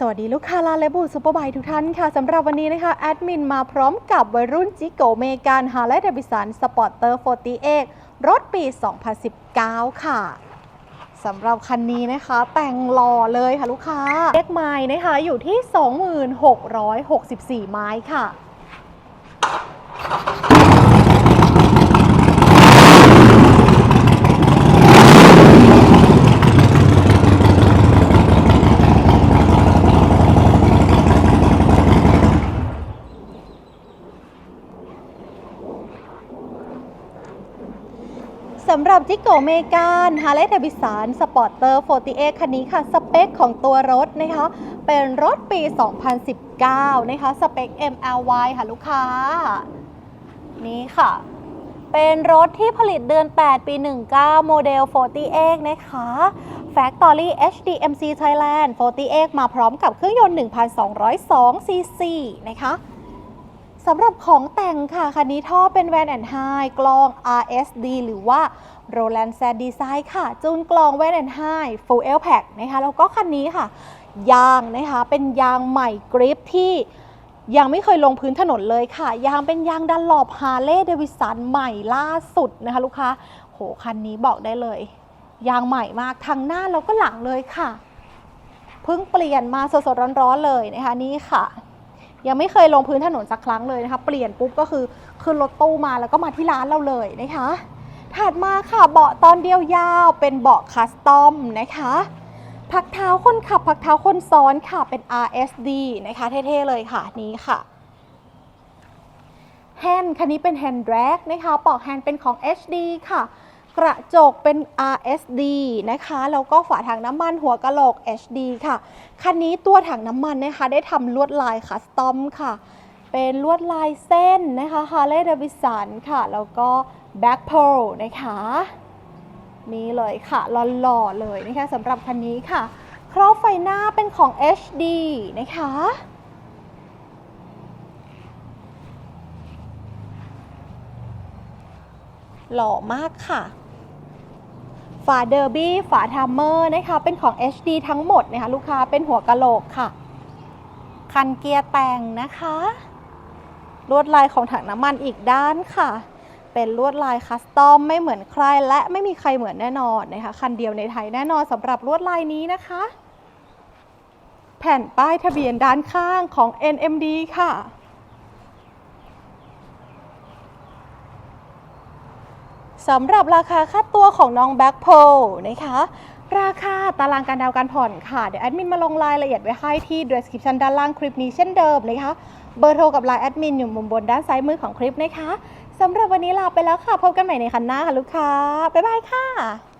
สวัสดีลูกค้าลาเลบูซูเปอร์บายทุกท่านค่ะสำหรับวันนี้นะคะแอดมินมาพร้อมกับวัยรุ่นจิโกเมกานฮาร์เลย์เดบิสันสปอร์ตเตอร์48รถปี 2019 ค่ะสำหรับคันนี้นะคะ แต่งหล่อเลยค่ะลูกค้าเลขไม้นะคะอยู่ที่ 2664 ไม้ค่ะ สำหรับจิโกเมกานฮาร์เลย์เดวิสันสปอร์เตอร์48คันนี้ค่ะ สเปคของตัวรถนะคะ เป็นรถปี 2019 นะคะ สเปค MLY ค่ะลูกค้า นี่ค่ะ เป็นรถที่ผลิตเดือน 8 ปี 19 โมเดล48นะคะ Factory HDMC Thailand 48มาพร้อมกับเครื่องยนต์ 1,202ซีซีนะคะ สำหรับของแต่งค่ะ คันนี้ท่อเป็นแวนแอนไฮกลอง RSD หรือว่า Roland s a d Design ค่ะ จูนกลองแวนแอนไฮ Full L Pack นะคะแล้วก็คันนี้ค่ะ ยางนะคะเป็นยางใหม่กริปที่ยังไม่เคยลงพื้นถนนเลยค่ะ ยางเป็นยางดันหลอบฮาร์เลย์เดวิสันใหม่ล่าสุดนะคะลูกค้าโหคันนี้บอกได้เลย ยางใหม่มากทั้งหน้าแล้วก็หลังเลยค่ะ เพิ่งเปลี่ยนมาสดๆร้อนๆเลยนะคะนี่ค่ะ ยังไม่เคยลงพื้นถนนสักครั้งเลยนะคะ เปลี่ยนปุ๊บก็คือขึ้นรถตู้มาแล้วก็มาที่ร้านเราเลยนะคะ ถัดมาค่ะเบาะตอนเดียวยาวเป็นเบาะคัสตอมนะคะพักเท้าคนขับพักเท้าคนซ้อนค่ะเป็น RSD นะคะเท่ๆเลยค่ะนี้ค่ะแฮนด์คันนี้เป็นแฮนด์แดรกนะคะปอกแฮนด์เป็นของ HD ค่ะ กระจกเป็น RSD นะคะแล้วก็ฝาถังน้ำมันหัวกะโหลก HD ค่ะ คันนี้ตัวถังน้ำมันนะคะได้ทำลวดลายคัสตอมค่ะ เป็นลวดลายเส้นนะคะ Harley Davidson ค่ะ แล้วก็ Back Pearl นะคะนี่เลยค่ะหล่อๆเลยนะคะสำหรับคันนี้ค่ะ ครอบไฟหน้าเป็นของ HD นะคะหล่อมากค่ะ ฝาเดอร์บี้ฝาทัมเมอร์นะคะเป็นของ HD ทั้งหมดนะคะลูกค้าเป็นหัวกะโหลกค่ะ คันเกียร์แต่งนะคะ ลวดลายของถังน้ำมันอีกด้านค่ะ เป็นลวดลายคัสตอมไม่เหมือนใครและไม่มีใครเหมือนแน่นอนนะคะคันเดียวในไทยแน่นอนสำหรับลวดลายนี้นะคะ แผ่นป้ายทะเบียนด้านข้างของ NMD ค่ะ สำหรับราคาค่าตัวของน้องแบ็คโพลนะคะ ราคาตารางการดาวน์การผ่อนค่ะ เดี๋ยวแอดมินมาลงรายละเอียดไว้ให้ที่ description ด้านล่างคลิปนี้เช่นเดิมนะคะ เบอร์โทรกับไลน์แอดมินอยู่มุมบนด้านซ้ายมือของคลิปนะคะสำหรับวันนี้ลาไปแล้วค่ะ พบกันใหม่ในคันหน้าค่ะลูกค้า บ๊ายบายค่ะ